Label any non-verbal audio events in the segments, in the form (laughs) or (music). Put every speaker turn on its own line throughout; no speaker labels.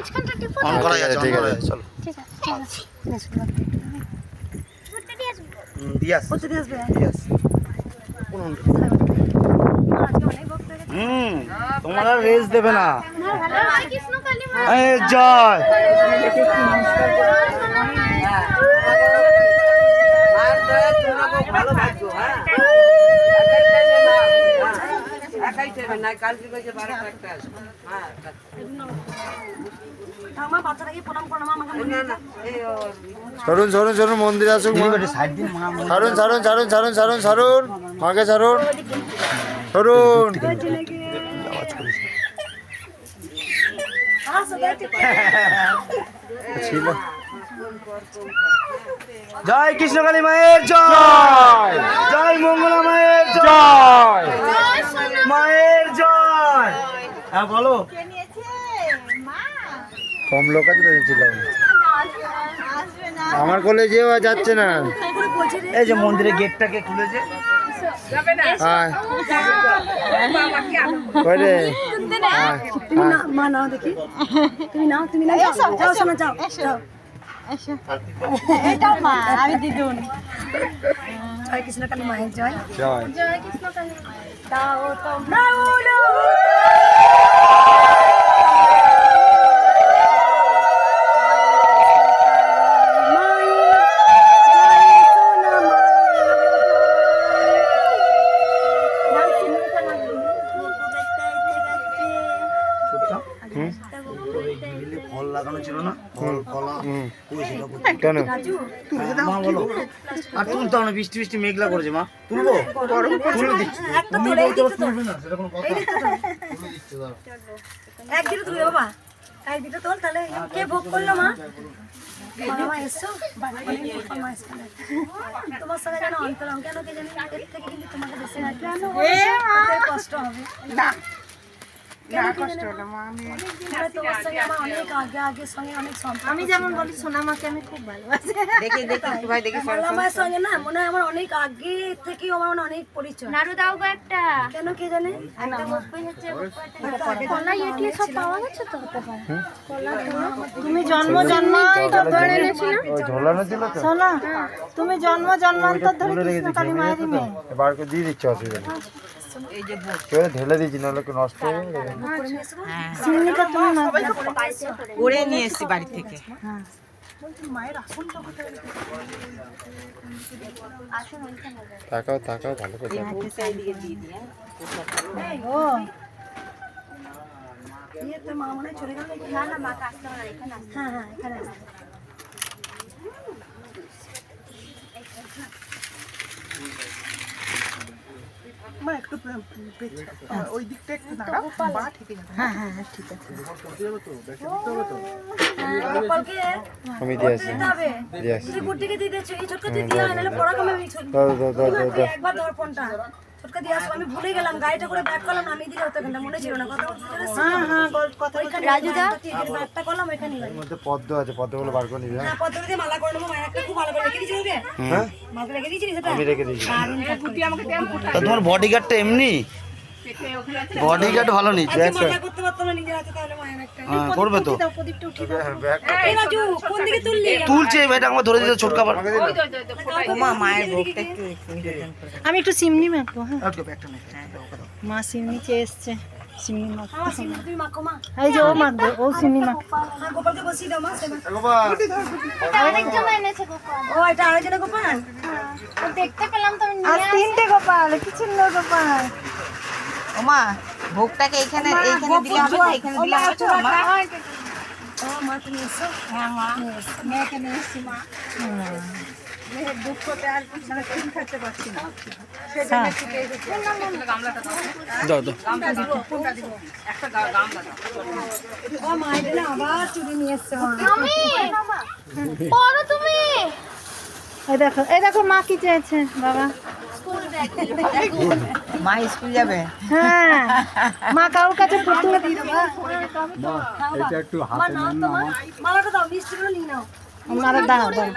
মাঝখানটা টিপো
অন। করা
ঠিক
যাচ্ছে
আছে,
অন
ঠিক
করা যাচ্ছে চলো।
ঠিক আছে ঠিক
হয়ে।
হুম তোমার রেস দেবে না।
মা ভালো আছে কৃষ্ণ কালী মা
এ জয়
ঠাকুমা
সরুন সরুন সরুন মন্দিরে আসুক সারুন সারুন সারুন সারুন সারুন সারুন মাকে সারুন সরুন ছিল
জয় কৃষ্ণকালী মায়ের জয়। জয়। মঙ্গলা মায়ের জয়। মায়ের জয়। হ্যাঁ বলো।
কম লোক আছে তো ছিল আমার কলেজেও যাচ্ছে না।
এই যে মন্দিরের গেটটাকে খুলেছে।
আয় কই রে। আয়,
তুমি
আয়।
না মা নাও দেখি তুমি নাও তুমি নাও যাও যাও শোনা যাও যাও
এটাও মা আমি দিদুন
জয় কৃষ্ণ কালী। মায়ের জয়
জয়
জয় কৃষ্ণ কালী
দাও তোমরা উলো
ফল লাগানো ছিল না ফল কলা
হুম
ওই
কেন?
মা বলো। আর তুলতে হবে না বৃষ্টি বৃষ্টি মেঘলা করেছে মা। তুলবো? তুলে দিচ্ছি। তুমি বলতে তুলবে না সেটা কোনো কথা
একদিকে তুলে বাবা একদিকে তোল তাহলে কে ভোগ করল মা। তোমার সঙ্গে যেন অন্তর কেন কে জানি এর থেকে কিন্তু তোমাকে বেশি কষ্ট হবে। কেন মা আমি তোমার সঙ্গে আমার অনেক আগে আগে সঙ্গে অনেক সম্পর্ক
আমি যেমন বলি সোনামাকে আমি খুব ভালোবাসি।
দেখি দেখি ভাই দেখি
মালা সঙ্গে না মনে হয় আমার অনেক আগে থেকেই আমার মনে অনেক পরিচয়।
নাড়ু দাও গো একটা।
কেন কে জানে?
একটা বপ্পই হচ্ছে কলা এটি সব পাওয়া গেছে তো? হতে পারে। তুমি জন্ম জন্মান্তর ধরে এনেছিলে?
ওই ঝোলানো ছিল তো
শোনো তুমি জন্ম জন্মান্তর ধরে
রেখেছি
কালী মায়ের
করে দিয়ে দিচ্ছে অসুবিধা কেউ ঢেলে দিচ্ছি নাহলে কি নষ্ট হয়ে যাবে।
করে নিয়ে এসছি বাড়ি থেকে।
তাকাও তাকাও ভালো করে তাকাও।
ও
ইয়ে তো মা মনে হয় চলে গেল নাকি?
ওই দিকটা একটু কাজটা না এখানে আসতে
হ্যাঁ হ্যাঁ ঠিক আছে। গোপালকে
আমি দিয়ে আসি। দিয়ে আসি।
দিয়ে
দাও দাও দাও দাও দাও
একবার ধর ফোনটা ছোটকা দিয়ে আসব আমি ভুলে গেলাম গাড়িটা করে ব্যাক করলাম আমি দিলে হতো কিন্তু মনে ছিল না কথা হ্যাঁ হ্যাঁ কথা রাজু দা ব্যাকটা করলাম ওইখানে
এর মধ্যে পদ্ম আছে পদ্মগুলো বার করে নিবি হ্যাঁ।
হ্যাঁ পদ্ম দিয়ে মালা করে নেব মায়ের একটা খুব ভালো করে রেখে দিয়েছি ওকে?
হ্যাঁ।
মাকে রেখে দিয়েছিস সেটা
আমি রেখে দিয়েছি।
তোমার বডিগার্ডটা এমনি বডিগার্ড ভালো নিচ্ছে
আজকে মালা করতে পারতাম না নিজের হাতে তাহলে মায়ের একটা
হ্যাঁ করবে তো।
প্রদীপটা উঠিয়ে
ব্যাগ
এই রাজু কোন দিকে তুললি?
তুলছে এটা আমার ধরে দিতে ছোটকা
নিবেদন
আমি একটু সিমনি মাখবো হ্যাঁ?
আজকে ব্যাগটা নে
মা সিমনি চেয়ে এসছে। সিমনি
মাখো মা।
এই যে ও মাখবে ও সিমনি মাখ
হ্যাঁ গোপালকে বসিয়ে দাও মা
গোপাল।
ও এটা আরেকজনে গোপাল?
ও দেখতে পেলাম তো আমি
আজ তিনটে গোপাল কি সুন্দর গোপাল। ওমা ভোগটাকে এইখানে এইখানে দিলে হবে তো এখানে দিলে হবে তো মা
তুমি এসো
হ্যাঁ মা
মেয়েকে নিয়ে এসছি মা
দাও দাও।
ও মা এটা না আবার চুরি নিয়ে এসছে। মা
আমি পড়ো তুমি। এই দেখো এই দেখো মা কি চেয়েছে বাবা।
মা স্কুল যাবে?
হ্যাঁ মা কারোর কাছে পুতুল
এটা একটু
মা নাও তো মা। মালাটা দাও মিষ্টিগুলো নিয়ে নাও।
মারা দাও দাও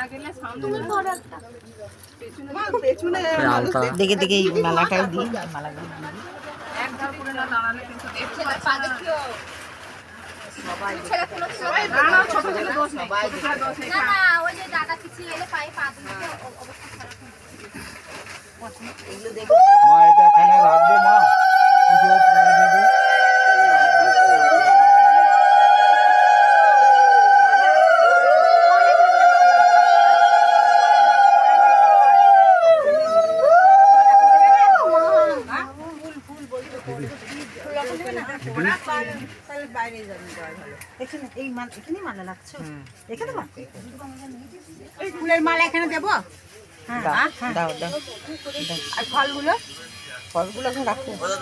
দেখে দেখে এই মালাটাও দিই। মালাগুলো দিই
মা এটা এখানে রাখবে মা পুজো করে দেবো
এখানে এই মাল এখানেই মালা লাগছে? এখানে মা
এই ফুলের মালা এখানে দেবো?
হ্যাঁ দাও দাও আর ফলগুলো? ফলগুলো এখন রাখতে
মালা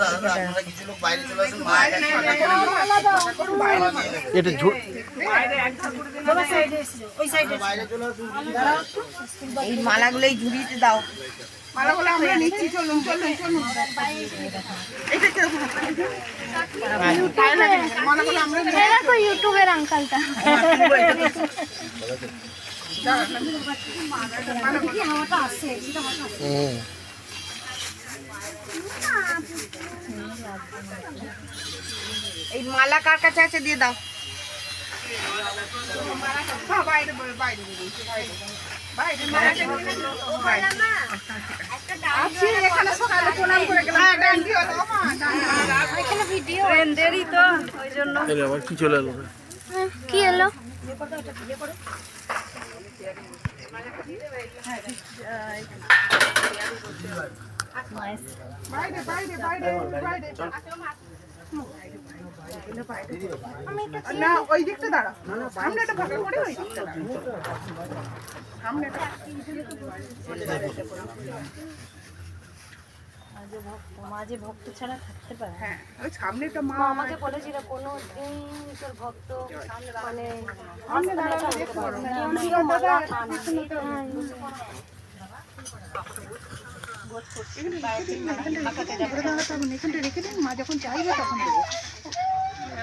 এটা ঝুট
এই মালাগুলো এই ঝুড়িতে দাও।
মালাগুলো আমরা নিচ্ছি চলুন চলুন চলুন। এটা কীরকম
ইউটিউবের
এই মালা কার কাছে আছে দিয়ে দাও।
বাইরে বাইরে।
কি চলে এলো
কি এলো
বাইরে, বাইরে, বাইরে, বাইরে। না, ওই দিকটা দাঁড়াও। সামনেটা ফাঁকা করে ওই দিকটা। সামনেটা
মাঝে ভক্ত ছাড়া থাকতে পারে
হ্যাঁ, ওই সামনেটা মা
মা আমাকে বলেছিল কোনো দিন তোর ভক্ত মানে
সামনে পারো এখানটা রেখে দিন, মা যখন চাইবে তখন দেবো।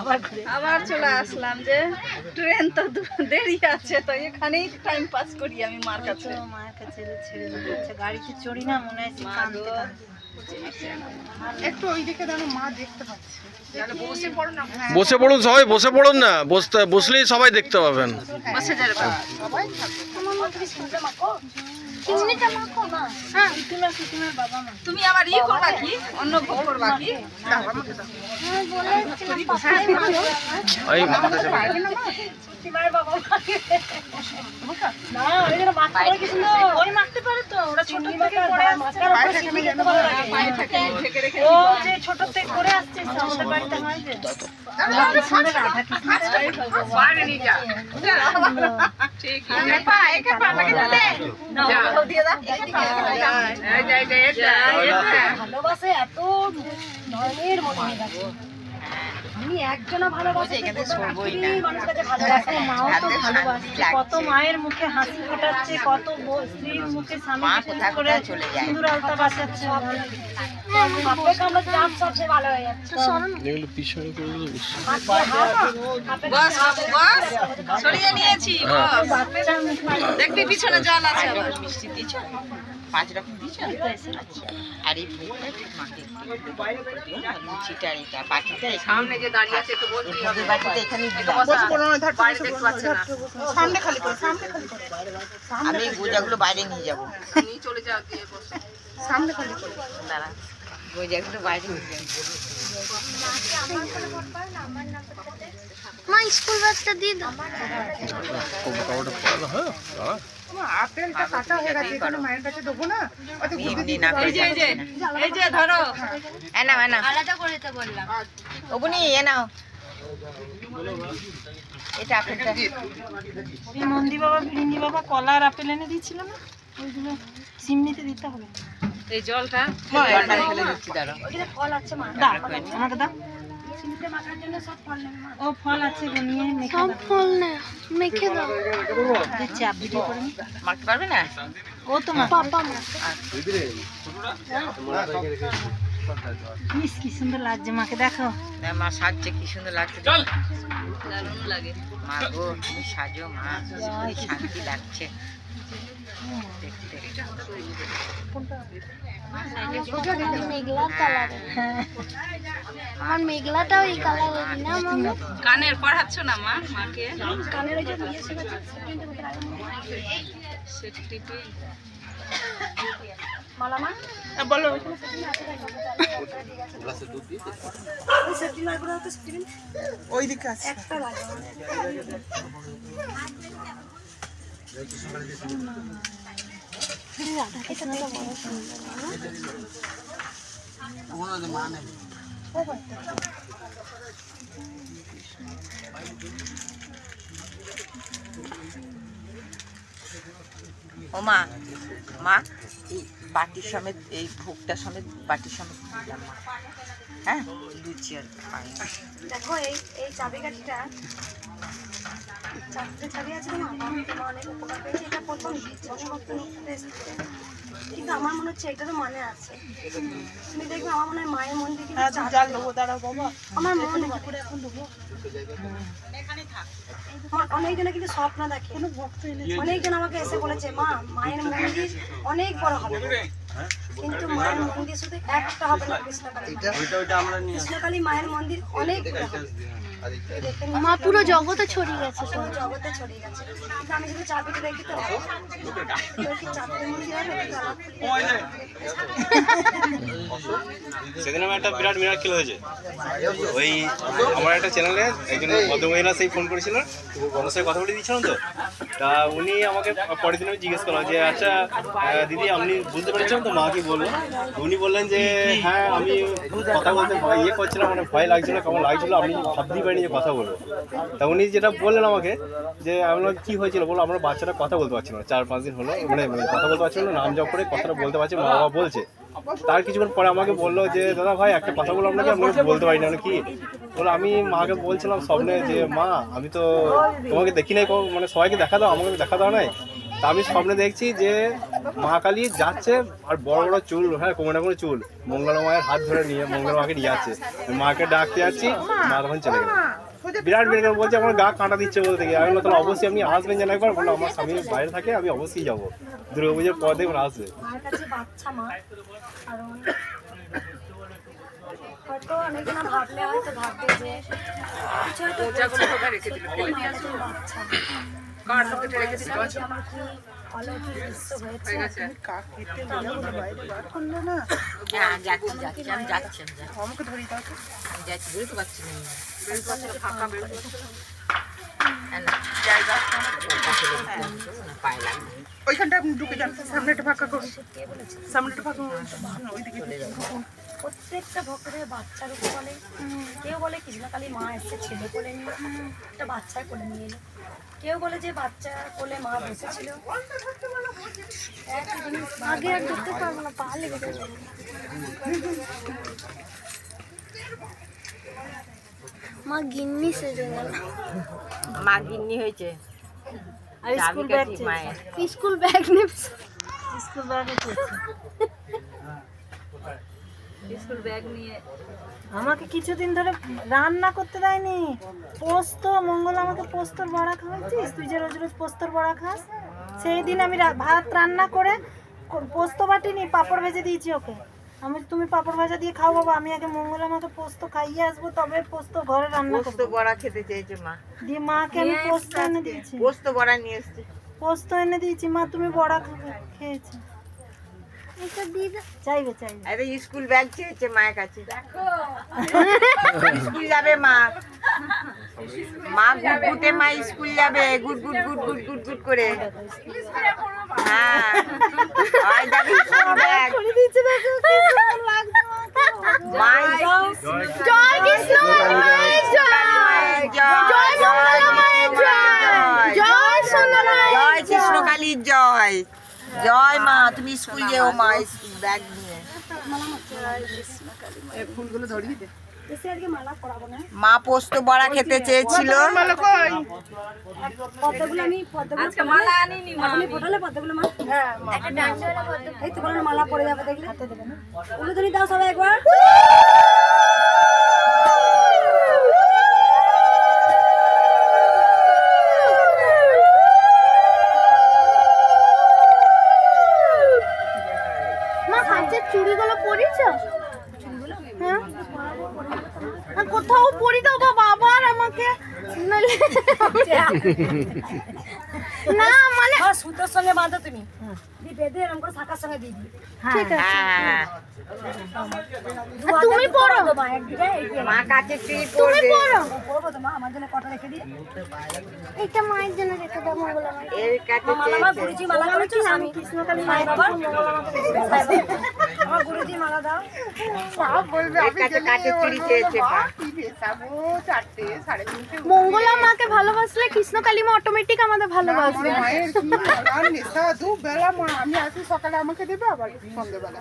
আবার
আবার চলে আসলাম যে ট্রেন তো দেরি আছে তো এখানেই টাইম পাস করি আমি মার কাছে।
মায়ের কাছে ছেড়ে ইচ্ছে গাড়িতে চড়ি না? মনে হয়
একটু ওই দিকে দাঁড়ো মা দেখতে পাচ্ছে।
বসে পড়ুন সবাই বসে পড়ুন না বসতে বসলেই সবাই দেখতে পাবেন।
বসে যাবে।
সবাই
হ্যাঁ তুমি
আবার ই করবা কি অন্য ভোগ করবা কি
ছোট থেকে করে হয় মনে আমি ভালোবাসি কত মায়ের মুখে হাসি ফোটাচ্ছে কত স্ত্রীর মুখে স্বামী করে চলে যায় আলতা হয়ে যাচ্ছে।
এগুলো পিছনে করে দেবো।
বস বাবু বস সরিয়ে নিয়েছি বস। দেখবি পিছনে জল আছে আবার। মিষ্টি দিছ পাঁচ রকম দিছ আর এই ফুলটা মাকে লুচিটা এটা। বাটিটা সামনে যে দাঁড়িয়ে আছে একটু এখানে।
সামনে খালি সামনে খালি
আমি গোজাগুলো বাইরে নিয়ে যাব। নিয়ে চলে যাও দিয়ে
সামনে খালি করো।
বাইরে
মা স্কুল দিয়ে দাও।
তোমার আপেলটা কাটা হয়ে গেছে এখানে মায়ের কাছে দেবো না অত বুদ্ধি
এমনি না এই যে এই যে ধরো এ নাও
আলাদা করে দিতে বললাম
ওগুনি এ নাও এটা আপেলটা
এই নন্দী বাবা বিরিঞ্জি বাবা কলা আর আপেল এনে দিয়েছিল না ওইগুলো সিমনিতে দিতে হবে।
এই জলটা জলটা ফেলে দিচ্ছি দাঁড়াও।
ফল আছে মা। দাও আমাকে দাও
চিনিতে মাখার জন্য সব ফল নেবে
ও ফল আছে গো নিয়ে মেখে সব ফল না মেখে দাও। চাপ ভিডিও করে
মাখতে পারবে না?
ও তো মা। পাপা মা। মিস কি সুন্দর লাগছে মাকে দেখো
মা সাজছে কি সুন্দর লাগছে দারুণ লাগে। মা গো তুমি সাজো মা। শান্তি লাগছে।
আমার মেঘলাটাও এই কালার না মামা
কানের পড়াচ্ছ না মা? মাকে?
কানের ওই যে
বলো।
ওই
দিকে আছে
একটা
ও মা মা এই বাটির সমেত, এই ভোগটা সমেত বাটির সমেত দিলাম, মা। হ্যাঁ? আর
দেখো, এই এই চাবিকাঠিটা চারটে চাবি আছে না তোমার অনেক উপকার পেয়েছে এটা প্রথম দিচ্ছে এসেছে। কিন্তু আমার মনে হচ্ছে এটারও মানে আছে। তুমি দেখবে আমার মনে হয় মায়ের
হ্যাঁ জাল দেবো দাঁড়াও বাবা।
আমার মন করে এখন দেবো আমার অনেকজনে কিন্তু স্বপ্ন দেখে। অনেকজন আমাকে এসে বলেছে মা মায়ের মন্দির অনেক বড় হবে। কিন্তু মায়ের মন্দির শুধু একটা হবে না কৃষ্ণকালী। কৃষ্ণকালী মায়ের মন্দির অনেক বড় হবে।
মা, পুরো জগতে ছড়িয়ে গেছে
পুরো জগতে ছড়িয়ে গেছে আমি যদি
সেদিন আমার একটা বিরাট মিরাক্কেল হয়েছে। ওই আমার একটা চ্যানেলে একজন ভদ্রমহিলা সেই ফোন করেছিল। সাথে কথা বলে দিয়েছিলাম তো? তা উনি আমাকে পরের দিন আমি জিজ্ঞেস করলাম যে আচ্ছা দিদি, আপনি বুঝতে পেরেছেন তো মা কি বলব উনি বললেন যে হ্যাঁ আমি কথা বলতে ইয়ে করছিলাম মানে ভয় লাগছিল, কেমন লাগছিল, আপনি ভাবতেই পারিনি যে কথা বলব। তা উনি যেটা বললেন আমাকে, যে আমরা কি হয়েছিল? বলো আমরা বাচ্চারা কথা বলতে পারছিল না। চার পাঁচ দিন হলো মানে মানে কথা বলতে পারছিল না, নাম জপ করে কথাটা বলতে পারছে মা বাবা বলছে। তার কিছুক্ষণ পরে আমাকে বলল যে, দাদা ভাই, একটা কথা বলো আপনাকে আমি বলতে পারি না কি বলো আমি মাকে বলছিলাম স্বপ্নে যে, মা, আমি তো তোমাকে দেখি নাই মানে সবাইকে দেখা দাও আমাকে দেখা দাও নাই। তা আমি স্বপ্নে দেখছি যে মা কালী যাচ্ছে আর বড় বড় চুল হ্যাঁ কোমরে করে চুল। মঙ্গলা মায়ের হাত ধরে নিয়ে মঙ্গলা মাকে নিয়ে যাচ্ছে। মাকে ডাকতে যাচ্ছি মা তখন চলে গেল। বিরাট বিরাট বলছে আমার গা কাঁটা দিচ্ছে বলতে গিয়ে। আমি বললাম, তাহলে অবশ্যই আপনি আসবেন যেন একবার। বলল আমার স্বামী বাইরে থাকে আমি অবশ্যই যাব। দুর্গা পুজোর পর দেখুন আসবে।
হয়তো ভাবলে হয়তো ভাববে যে কিছু হয়তো। আমার অলৌকিক দৃশ্য হয়েছে।
হ্যাঁ যাচ্ছি যাচ্ছি আমি যাচ্ছি আমি যাচ্ছি।
আমাকে ধরি দাও তো।
যাচ্ছি বুঝতে পারছি না। পায়ে লাগবে।
ওইখানটা আপনি ঢুকে যান সামনেটা ফাঁকা করুন। সামনেটা ফাঁকা করুন ওইদিকে
প্রত্যেকটা ভক্তদের বাচ্চার উপর বলে কেউ বলে কৃষ্ণকালী মা এসে ছেলে কোলে নিয়ে একটা বাচ্চা কোলে নিয়ে এলো। কেউ বলে যে বাচ্চা কোলে মা বসেছিল।
আগে আর দেখতে পারব না পা লেগে যাবে। মা গিন্নি সেজে গেল।
মা গিন্নি হয়েছে।
আর স্কুল ব্যাগ স্কুল ব্যাগ নেবে
স্কুল ব্যাগ স্কুল ব্যাগ নিয়ে।
আমাকে কিছুদিন ধরে রান্না করতে দেয়নি। পোস্ত মঙ্গল আমাকে পোস্তর বড়া খাওয়াচ্ছিস? তুই যে রোজ রোজ পোস্তর বড়া খাস সেই দিন আমি ভাত রান্না করে পোস্ত বাটিনি পাঁপড় ভেজে দিয়েছি ওকে। আমি তুমি পাঁপড় ভাজা দিয়ে খাও বাবা আমি আগে মঙ্গল আমাকে পোস্ত খাইয়ে আসব তবে পোস্ত ঘরে রান্না
পোস্ত বড়া খেতে চেয়েছে মা।
দিয়ে মাকে আমি পোস্ত এনে দিয়েছি।
পোস্ত বড়া নিয়ে এসছে।
পোস্ত এনে দিয়েছি মা তুমি বড়া খাবে খেয়েছো। চাইবে চাইবে।
আরে স্কুল ব্যাগ চেয়েছে মায়ের কাছে। স্কুল যাবে মা। মা গুটগুটে মা স্কুল যাবে গুট গুট গুট গুট গুট গুট করে। হ্যাঁ। ওই দেখো স্কুল ব্যাগ। মা
জয় কৃষ্ণ। জয়।
জয় কৃষ্ণ কালীর জয়। জয় মা তুমি স্কুল যেও মা ব্যাগ নিয়ে।
ফুলগুলো ধরিয়ে দে।
মা পোস্ত বড়া খেতে চেয়েছিল।
মালা
হ্যাঁ
পড়ে যাবে দেখলে। দাও সবাই একবার।
হাতের চুড়িগুলো পরিছ হ্যাঁ? কোথাও পরি দাও বাবা আবার আমাকে। (laughs) না মানে
মা সুতোর সঙ্গে বাঁধো তুমি। দিয়ে বেঁধে এরকম করে শাখার সঙ্গে দিয়ে
ঠিক আছে।
হ্যাঁ।
তুমি পড়ো।
মা
মা কাছে
তুমি পড়ো।
পড়ব তো মা আমার জন্য কটা রেখে দিই।
এটা মায়ের জন্য রেখে দাও মঙ্গলা
এর কাছে
মালা গুরুজি মালা করেছ আমি কৃষ্ণকালী মাই বাবা আমার গুরুজি মালা দাও।
সব বলবে আমি
কাছে
গেলে
কাছে চুড়ি
ওর
চেয়েছে
মা।
মা।
কি বেসাবো চারটে সাড়ে তিনটে
মঙ্গলা মাকে ভালোবাসলে কৃষ্ণ কালিমা অটোমেটিক আমাদের ভালোবাসবে।
মায়ের কি নেশা? দু বেলা মা আমি আসি সকালে আমাকে দেবে আবার সন্ধ্যেবেলা।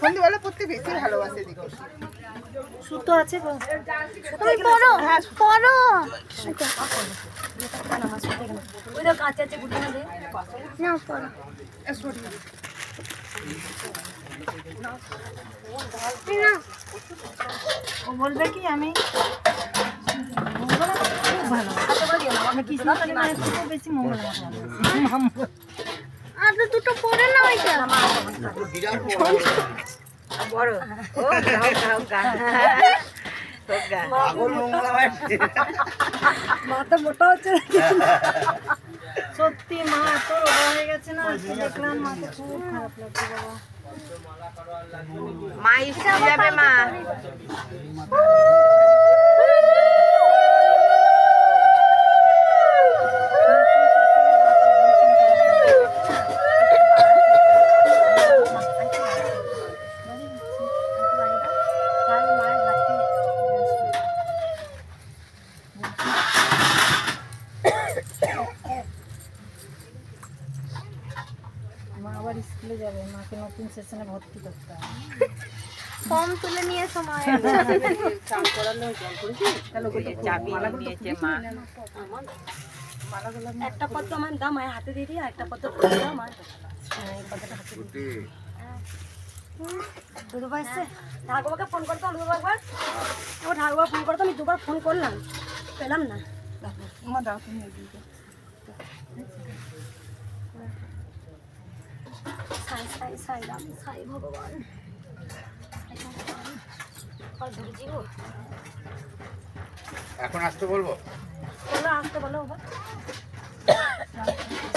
সন্ধ্যেবেলা পড়তে বেশি ভালোবাসে দেখি
সুতো আছে পড়ো
না
পড়ো ও বলবে কি আমি খুব ভালোবাসি আমি কৃষ্ণ বেশি মঙ্গলা। (laughs) আর দুটো পড়ে না ওইটা
বড়। ও গাও গাও গা তোগা
পাগল মঙ্গলা মায়ের
মা তো মোটা হচ্ছে
সত্যি মা এত রোগা হয়ে গেছে না? দেখলাম মাকে খুব খারাপ লাগছে বাবা।
মা স্কুল যাবে মা
আবার স্কুলে যাবে মাকে নতুন সেশনে ভর্তি করতে হবে ফর্ম তুলে নিয়ে সময়
চাবি নিয়েছে মা
একটা পত্র আমার দাও মায়ের হাতে দিয়ে একটা পত্র তুলে দাও মা হ্যাঁ। দুদুবা এসছে ঠাকুমাকে ফোন করতো দুদুবা একবার ও ঠাকুমা ফোন করতো আমি দুবার ফোন করলাম পেলাম না
দাও
সাই সাই সাই রাম সাই ভগবান
এখন আসতে বলব?
আসতে বলো আসতে বলো বাবা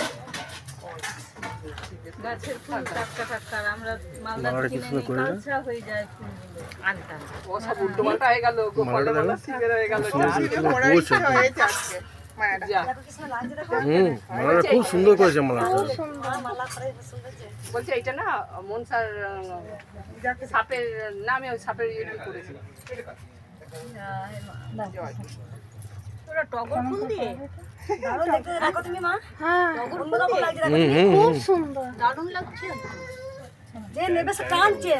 আনতাম।
ও পড়ার ইচ্ছা হয়েছে হয়ে মায়েরা
দেখো হয়ে গেল দেখো
হুম মালাটা খুব সুন্দর করেছে মালাটা
মালা করে সুন্দর যে
বলছে এটা না মনসার সাপের নামে ওই সাপের ইয়ে করেছে।
দারুণ দেখতে দেখো তুমি মা।
হ্যাঁ।
লাগছে
খুব সুন্দর।
যে নেবে সে টানছে।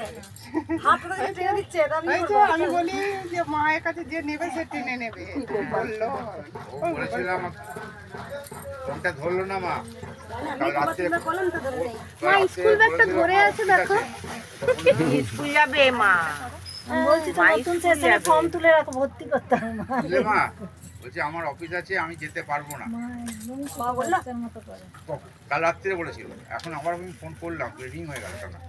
হাত করে টেনে দিচ্ছে আমি
এই তো আমি বলি যে মায়ের কাছে যে নেবে সে টেনে নেবে। বলল
বলেছিলাম ফোনটা ধরলো না মা।
স্কুল ব্যাগটা ধরে আছে দেখো।
স্কুল যাবে মা।
আমি বলছি তো নতুন সেশনে ফর্ম তুলে রাখো ভর্তি করতে হবে মা।
বুঝলে বলছে আমার অফিস আছে আমি যেতে পারব না।
মা
বলল
মতো করে।
কাল রাত্রে বলেছিল। এখন আবার আমি ফোন করলাম রিং হয়ে গেল টাকা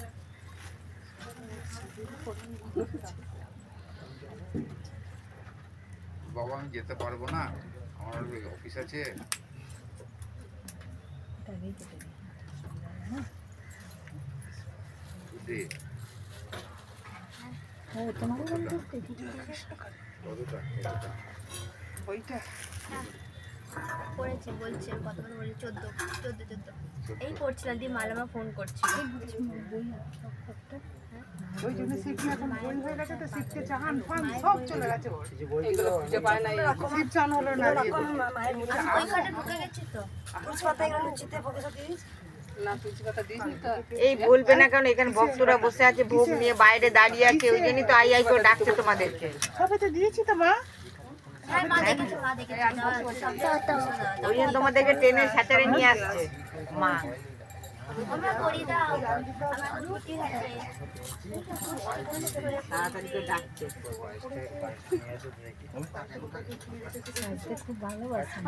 বাবা আমি যেতে পারব না। আমার অফিস আছে। কতটা?
ওইটা।
পড়েছে বলছে কতবার বলে চোদ্দ চোদ্দ চোদ্দ। এই পড়ছিলাম দিয়ে মালামা ফোন
ওই জন্য এখন বই হয়ে গেছে তো শিবকে সব চলে গেছে শিব চান হলো না।
ওইখানে ঢুকে গেছি তো?
এই বলবে না কারণ এখানে ভক্তরা বসে আছে ভোগ নিয়ে বাইরে দাঁড়িয়ে আছে ওই জন্যই তো আই আই করে ডাকছে তোমাদেরকে।
সবে তো দিয়েছি তো মা।
তোমাদেরকে ট্রেনের সাঁতারে নিয়ে আসছে। মা।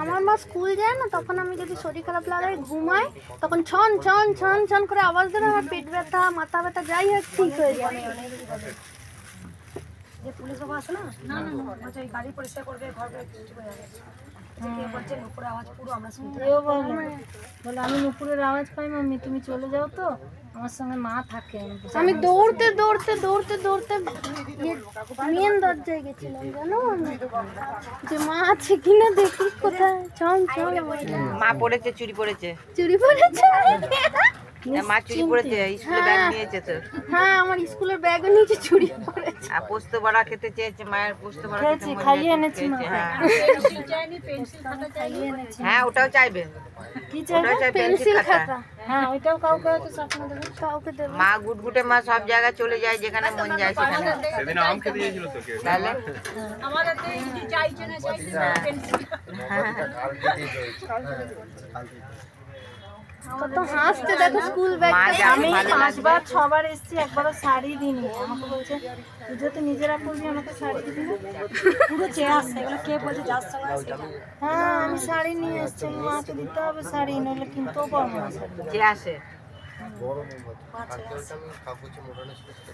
আমরা
মা স্কুল যায় না, তখন আমি যদি শরীর খারাপ লাগে ঘুমাই, তখন ছন ছন ছন ছন করে আওয়াজ দেবে আমার পেট ব্যথা, মাথা ব্যথা, যাই হোক, ঠিক হয়ে যায়।
যে পুলিশ বাবা আছে না? না না বলছে গাড়ি পরিষ্কার করবে ঘর হয়ে
আমি নুপুরের আওয়াজ পাই মাম্মি তুমি চলে যাও তো। আমার সঙ্গে মা থাকে।
আমি দৌড়তে দৌড়তে দৌড়তে দৌড়তে মেন দরজায় গেছিলাম জানো? যে মা আছে কিনা দেখি কোথায়। ছন ছন
মা পড়েছে চুরি পড়েছে।
চুরি পড়েছে?
মা চুরি পড়েছে স্কুলে ব্যাগ নিয়েছে তো
হ্যাঁ আমার স্কুলের ব্যাগে নিচে চুরি পড়েছে
আর পোস্ত বড়া খেতে চেয়েছে মায়ের পোস্ত বড়া খেতে
খাইয়ে এনেছি
হ্যাঁ। হ্যাঁ ওটাও চাইবে।
কি চাই
ওটাও
পেন্সিল
পেন্সিল খাতা।
খাতা।
হ্যাঁ ওইটাও কাউকে হয়তো স্বপ্ন দেবে।
কাউকে দেবে।
মা গুটগুটে মা সব জায়গায় চলে যায় যেখানে মন যায় সেখানে।
সেদিন আম খেতে চেয়েছিল তো কেউ।
তাহলে?
কত হাসতে দেখো স্কুল ব্যাগ
আমি পাঁচবার ছবার এসেছি একবারও শাড়ি দিইনি। আমাকে বলছে নিজেরা আমাকে শাড়ি দিবি না?
পুরো চেয়ে আসছে এগুলো কে বলছে
হ্যাঁ আমি শাড়ি নিয়ে এসেছি মাকে দিতে হবে শাড়ি নইলে কিনতেও পারব না।
যে আসে।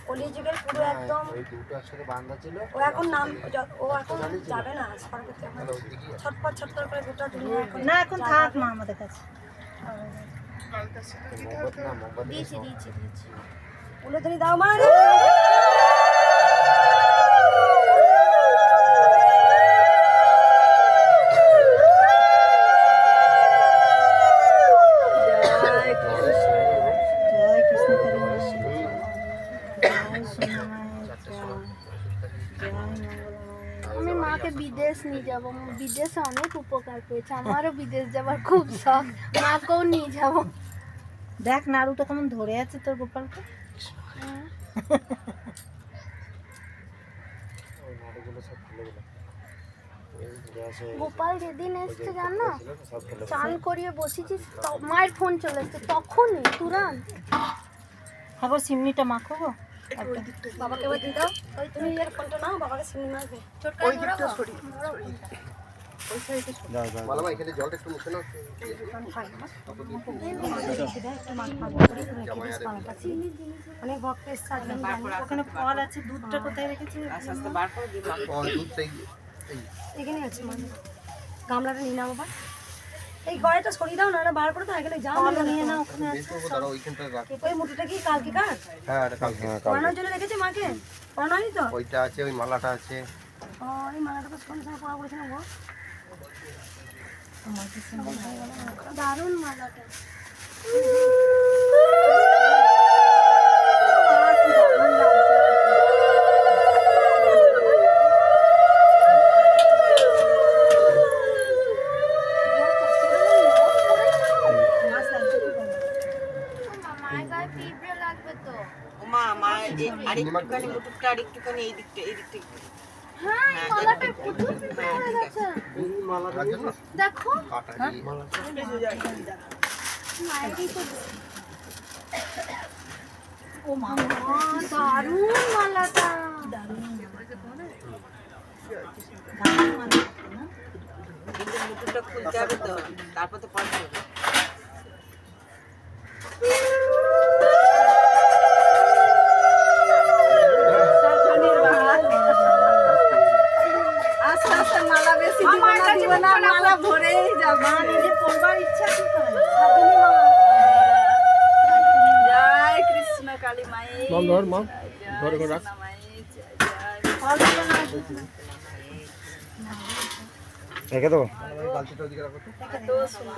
কলি যুগের পুরো একদম
দুটো
ও এখন নাম ও এখন যাবে না ছটপট ছটপট করে গোটা
না এখন থাক মা আমাদের কাছে।
দিয়েছি দিয়েছি। দিয়েছি
উলোধনি দাও মা।
যাব বিদেশে অনেক উপকার পেয়েছে। আমারও বিদেশ যাবার খুব শখ। মাকেও নিয়ে যাব।
দেখ নাড়ুটা কেমন ধরে আছে তোর গোপালকে।
গোপাল যেদিন এসছে জানো? চান করিয়ে বসেছি তো- মায়ের ফোন চলে এসছে তখনই তুরান
গো সিমনিটা মাখো গো।
বাবাকে এবার দিয়ে দাও। ওই তুমি এর ফোনটা নাও বাবাকে সিনেমা মারবে।
ওই দিকটা সরি।
অনেক ভক্ত এসছে।
ওখানে ফল আছে দুধটা কোথায় রেখেছি?
এখানে আছে মানে। গামলাটা নিয়ে নাও বাবা এই গড়াইটা সরিয়ে দাও না না বার করে তো এখানে যাও
নিয়ে নাও ওখানে আছে
ওই মুঠোটা কি কালকে কার?
হ্যাঁ এটা কালকে। হ্যাঁ কালকে।
পড়ানোর জন্য রেখেছে মাকে? হয়নি তো?
ওইটা আছে ওই মালাটা আছে।
ও এই মালাটা তো সঙ্গে সঙ্গে পড়া করেছিলাম না গো
দারুণ মালাটা
মায়ের গায়ে পিঁপড়ে লাগবে তো
মা মা এই আরেকটুখানি মুটুকটা আরেকটুখানি এই দিকটা এই দিকটা।
হ্যাঁ হয়ে দেখো তো দারুণ মালাটা।
মুটুকটা খুলতে হবে তো তারপর তো পয়সা হবে
মাম
ধর মা ধরে রাখ।
না
রেখে
এত সুন্দর